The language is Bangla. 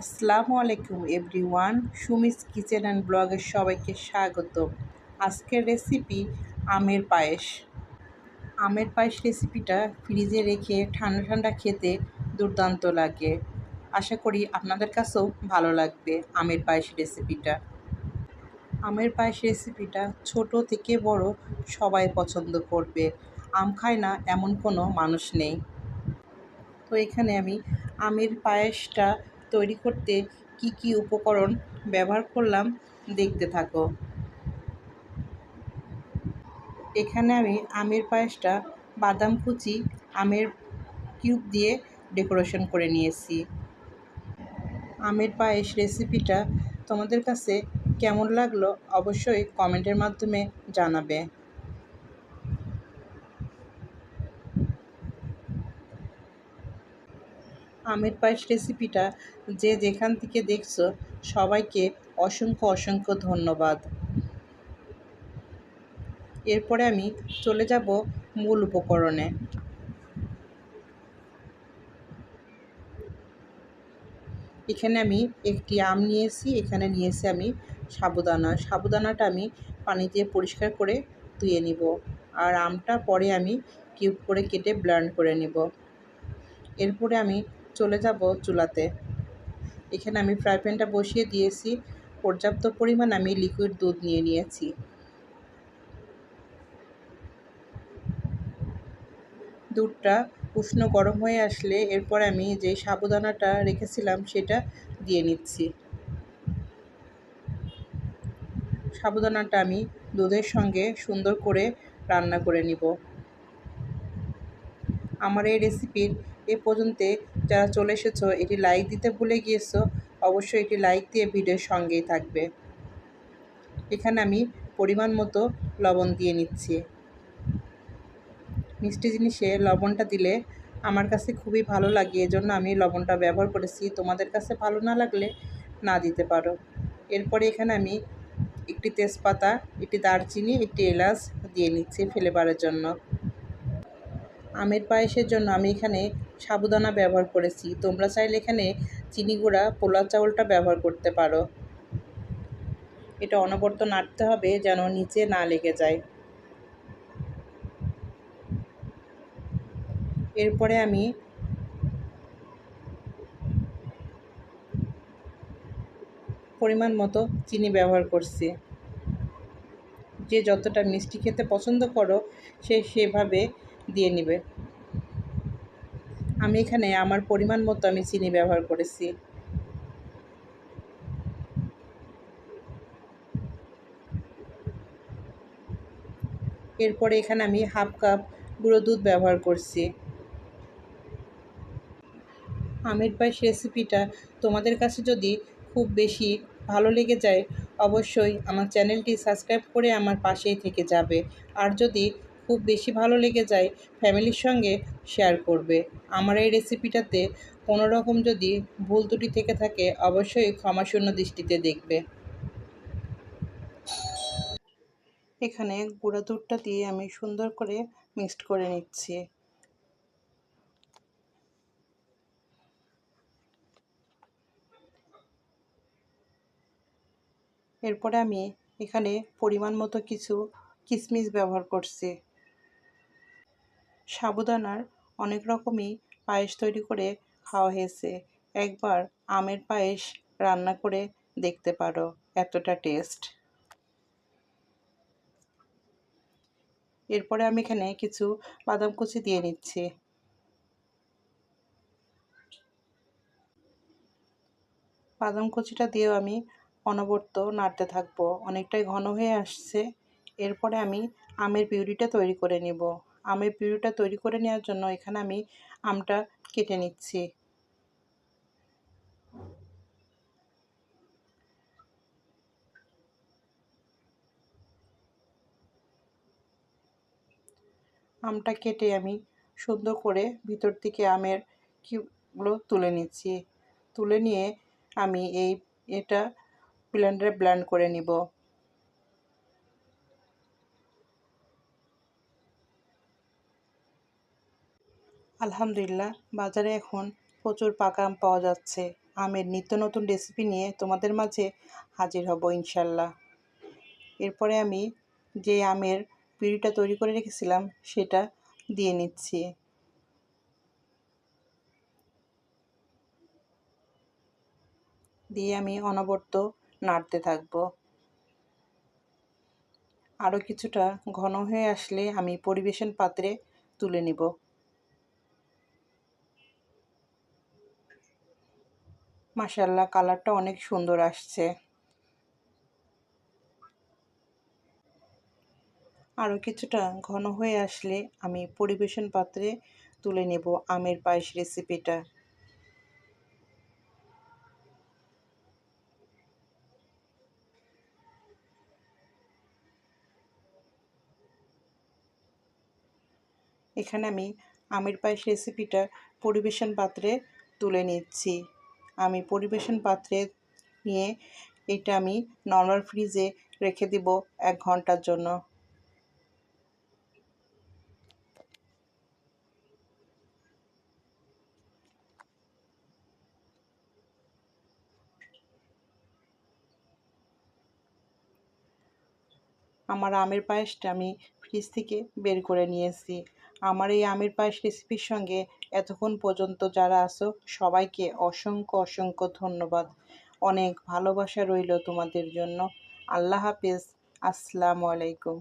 আসসালামু আলাইকুম এভরিওয়ান। সুমিস কিচেন অ্যান্ড ব্লগের সবাইকে স্বাগত আজকের রেসিপি আমের পায়েস। আমের পায়েস রেসিপিটা ফ্রিজে রেখে ঠান্ডা ঠান্ডা খেতে দুর্দান্ত লাগে। আশা করি আপনাদের কাছেও ভালো লাগবে আমের পায়েস রেসিপিটা। আমের পায়েস রেসিপিটা ছোট থেকে বড় সবাই পছন্দ করবে। আম খায় না এমন কোনো মানুষ নেই। তো এখানে আমি আমের পায়েসটা তৈরি করতে কি কি উপকরণ ব্যবহার করলাম দেখতে থাকো। এখানে আমি আমের পায়েসটা, বাদাম কুচি, আমের কিউব দিয়ে ডেকোরেশন করে নিয়েছি। আমের পায়েস রেসিপিটা তোমাদের কাছে কেমন লাগল অবশ্যই কমেন্টের মাধ্যমে জানাবে। আমের পায়েস রেসিপিটা যে যেখান থেকে দেখছ, সবাইকে অসংখ্য অসংখ্য ধন্যবাদ। এরপরে আমি চলে যাব মূল উপকরণে। এখানে আমি একটি আম নিয়েছি, এখানে নিয়েছি আমি সাবুদানা। সাবুদানাটা আমি পানি দিয়ে পরিষ্কার করে ধুয়ে নিব আর আমটা পরে আমি কিউব করে কেটে ব্লান্ড করে নিব। এরপরে আমি চলে যাব চুলাতে। এখানে আমি ফ্রাই প্যানটা বসিয়ে দিয়েছি। পর্যাপ্ত পরিমাণ আমি লিকুইড দুধ নিয়ে নিয়েছি। দুধটা উষ্ণ গরম হয়ে আসলে এরপর আমি যে সাবুদানাটা রেখেছিলাম সেটা দিয়ে নিচ্ছি। সাবুদানাটা আমি দুধের সঙ্গে সুন্দর করে রান্না করে নিব। আমার এই রেসিপির এ পর্যন্ত যারা চলে এসেছ, এটি লাইক দিতে ভুলে গিয়েছো, অবশ্যই এটি লাইক দিয়ে ভিডিওর সঙ্গেই থাকবে। এখানে আমি পরিমাণ মতো লবণ দিয়ে নিচ্ছি। মিষ্টি জিনিসে লবণটা দিলে আমার কাছে খুবই ভালো লাগে, এজন্য আমি লবণটা ব্যবহার করেছি। তোমাদের কাছে ভালো না লাগলে না দিতে পারো। এরপরে এখানে আমি একটি তেজপাতা, একটি দারচিনি, একটি এলাচ দিয়ে নিচ্ছি ফ্লেভারের জন্য। আমের পায়েসের জন্য আমি এখানে সাবুদানা ব্যবহার করেছি। তোমরা চাইলে এখানে চিনি গুঁড়া পোলা চাউলটা ব্যবহার করতে পারো। এটা অনবর্ত নাড়তে হবে যেন নিচে না লেগে যায়। এরপরে আমি পরিমাণ মতো চিনি ব্যবহার করছি। যে যতটা মিষ্টি খেতে পছন্দ করো, সে সেভাবে দিয়ে নিবে। আমি এখানে আমার পরিমাণ মতো আমি চিনি ব্যবহার করেছি। এরপরে এখানে আমি হাফ কাপ গুঁড়ো দুধ ব্যবহার করছি। আমের পায়েস রেসিপিটা তোমাদের কাছে যদি খুব বেশি ভালো লেগে যায়, অবশ্যই আমার চ্যানেলটি সাবস্ক্রাইব করে আমার পাশেই থেকে যাবে। আর যদি খুব বেশি ভালো লেগে যায় ফ্যামিলির সঙ্গে শেয়ার করবে। আমার এই রেসিপিটাতে কোনো রকম যদি ভুল ত্রুটি থেকে থাকে, অবশ্যই ক্ষমাশূন্য দৃষ্টিতে দেখবে। এখানে গুঁড়া দুধটা দিয়ে আমি সুন্দর করে মিক্সড করে নিচ্ছি। এরপরে আমি এখানে পরিমাণ মতো কিছু কিশমিশ ব্যবহার করছি। সাবুদানার অনেক রকমই পায়েস তৈরি করে খাওয়া হয়েছে। একবার আমের পায়েস রান্না করে দেখতে পারো, এতটা টেস্ট। এরপরে আমি এখানে কিছু বাদাম কুচি দিয়ে নিচ্ছি। বাদাম কুচিটা দিয়েও আমি অনবর্ত নাড়তে থাকব, অনেকটাই ঘন হয়ে আসছে। এরপরে আমি আমের পিউরিটা তৈরি করে নেব। আমের পিউরিটা তৈরি করে নেওয়ার জন্য এখানে আমি আমটা কেটে নিচ্ছি। আমটা কেটে আমি সুন্দর করে ভিতর থেকে আমের কিউবগুলো তুলে নিচ্ছি। তুলে নিয়ে আমি এই, এটা ব্লেন্ডারে ব্লেন্ড করে নিব। আলহামদুলিল্লাহ, বাজারে এখন প্রচুর পাকা আম পাওয়া যাচ্ছে। আমের নিত্য নতুন রেসিপি নিয়ে তোমাদের মাঝে হাজির হব ইনশাল্লাহ। এরপরে আমি যে আমের পিউরিটা তৈরি করে রেখেছিলাম, সেটা দিয়ে নিচ্ছি। দিয়ে আমি অনবর্ত নাড়তে থাকব। আরও কিছুটা ঘন হয়ে আসলে আমি পরিবেশন পাত্রে তুলে নিব। মাসাল্লাহ কালারটা অনেক সুন্দর আসছে। আরও কিছুটা ঘন হয়ে আসলে আমি পরিবেশন পাত্রে তুলে নেব আমের পায়েস রেসিপিটা এখানে আমি আমের পায়েস রেসিপিটা পরিবেশন পাত্রে তুলে নিচ্ছি। আমি পরিবেশন পাত্রে নিয়ে এটা আমি নর্মাল ফ্রিজে রেখে দিব এক ঘণ্টার জন্য। আমার আমের পায়েসটা আমি ফ্রিজ থেকে বের করে নিয়েছি। আমার এই আমের পায়েস রেসিপির সঙ্গে এতক্ষণ পর্যন্ত যারা আসো সবাইকে অসংখ্য অসংখ্য ধন্যবাদ। অনেক ভালোবাসা রইল তোমাদের জন্য। আল্লাহ হাফেজ। আসসালামু আলাইকুম।